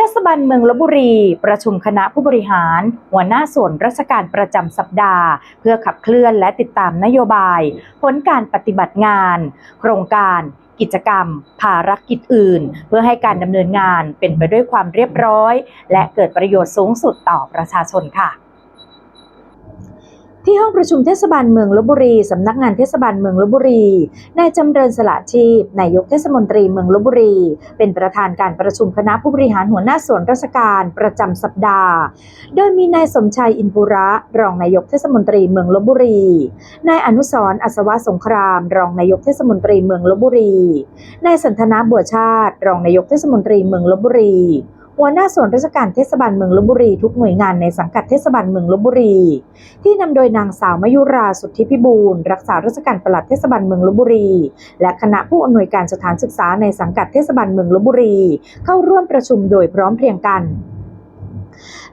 เทศบาลเมืองลบบุรี ประชุมคณะผู้บริหาร หัวหน้าส่วนราชการประจำสัปดาห์ เพื่อขับเคลื่อนและติดตามนโยบาย ผลการปฏิบัติงาน โครงการกิจกรรม ภารกิจอื่น เพื่อให้การดำเนินงานเป็นไปด้วยความเรียบร้อย และเกิดประโยชน์สูงสุดต่อประชาชนค่ะ ที่ห้องประชุมเทศบาลเมืองลบบุรีสำนักงานเทศบาลเมืองลบบุรี นายจำเริญสละชีพนายกเทศมนตรีเมืองลบบุรี เป็นประธานการประชุมคณะผู้บริหารหัวหน้าส่วนราชการประจำสัปดาห์ โดยมีนายสมชัยอินปุระ รองนายกเทศมนตรีเมืองลบบุรี นายอนุสรอัศวะสงคราม รองนายกเทศมนตรีเมืองลบบุรี นายสันทนาบัวชาติ รองนายกเทศมนตรีเมืองลบบุรี หัวหน้าส่วนราชการเทศบาลเมืองลบบุรีทุกหน่วยงานในสังกัดเทศบาลเมืองลบบุรี ที่นำโดยนางสาวมยุราสุทธิพิบูลรักษาราชการปลัดเทศบาลเมืองลบบุรี และคณะผู้อำนวยการสถานศึกษาในสังกัดเทศบาลเมืองลบบุรี เข้าร่วมประชุมโดยพร้อมเพรียงกัน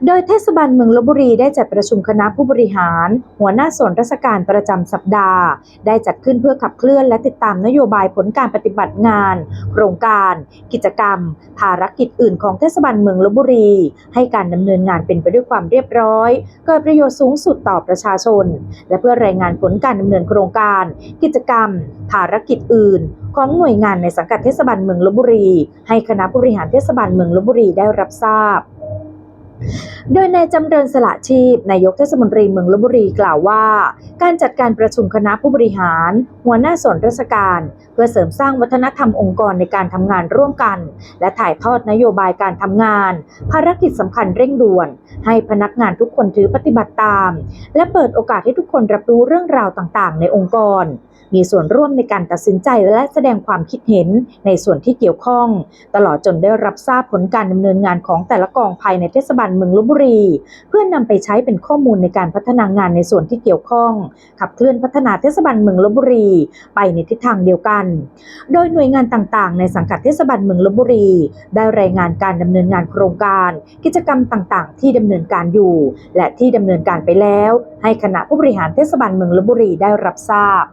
โดยเทศบาลเมืองลบบุรีได้จัดประชุมคณะผู้บริหาร หัวหน้าส่วนราชการประจำสัปดาห์ ได้จัดขึ้นเพื่อขับเคลื่อนและติดตามนโยบายผลการปฏิบัติงาน โครงการ กิจกรรม ภารกิจอื่นของเทศบาลเมืองลบบุรี ให้การดำเนินงานเป็นไปด้วยความเรียบร้อย เกิดประโยชน์สูงสุดต่อประชาชน และเพื่อรายงานผลการดำเนินโครงการ กิจกรรม ภารกิจอื่นของหน่วยงานในสังกัดเทศบาลเมืองลบบุรี ให้คณะผู้บริหารเทศบาลเมืองลบบุรีได้รับทราบ โดยนายจำเริญสละชีพนายกเทศมนตรีเมืองลบบุรีกล่าวว่า การจัดการประชุมคณะผู้บริหาร หัวหน้าส่วนราชการ เพื่อเสริมสร้างวัฒนธรรมองค์กรในการทำงานร่วมกัน และถ่ายทอดนโยบายการทำงาน ภารกิจสำคัญเร่งด่วน ให้พนักงานทุกคนถือปฏิบัติตาม และเปิดโอกาสให้ทุกคนรับรู้เรื่องราวต่างๆ ในองค์กร มีส่วนร่วมในการตัดสินใจและแสดงความคิดเห็นในส่วนที่เกี่ยวข้อง ตลอดจนได้รับทราบผลการดำเนินงานของแต่ละกองภายในเทศบาลเมืองลบบุรี เพื่อนนำไปใช้เป็นข้อมูลในการพัฒนางานในส่วนที่เกี่ยวข้อง ขับเคลื่อนพัฒนาเทศบาลเมืองลบบุรี ไปในทิศทางเดียวกัน โดยหน่วยงานต่างๆ ในสังกัดเทศบาลเมืองลบบุรี ได้รายงานการดำเนินงานโครงการ กิจกรรมต่างๆ ที่ดำเนินการอยู่ และที่ดำเนินการไปแล้ว ให้คณะผู้บริหารเทศบาลเมืองลบบุรีได้รับทราบ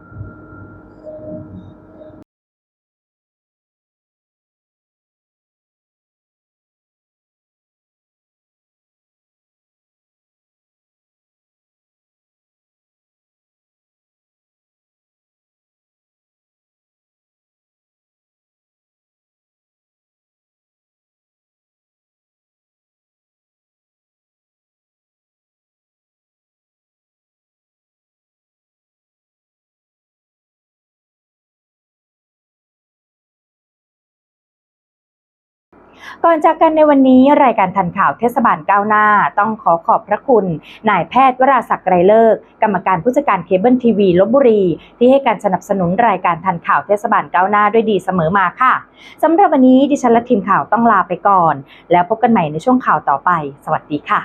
ก่อนจากกันในวันนี้รายการทันข่าวเทศบาลก้าวหน้า ต้องขอขอบพระคุณ นายแพทย์วราศักดิ์ไรเลิก กรรมการผู้จัดการเคเบิลทีวีลบบุรี ที่ให้การสนับสนุนรายการทันข่าวเทศบาลก้าวหน้าด้วยดีเสมอมาค่ะสำหรับวันนี้ดิฉันและทีมข่าวต้องลาไปก่อน แล้วพบกันใหม่ในช่วงข่าวต่อไป สวัสดีค่ะ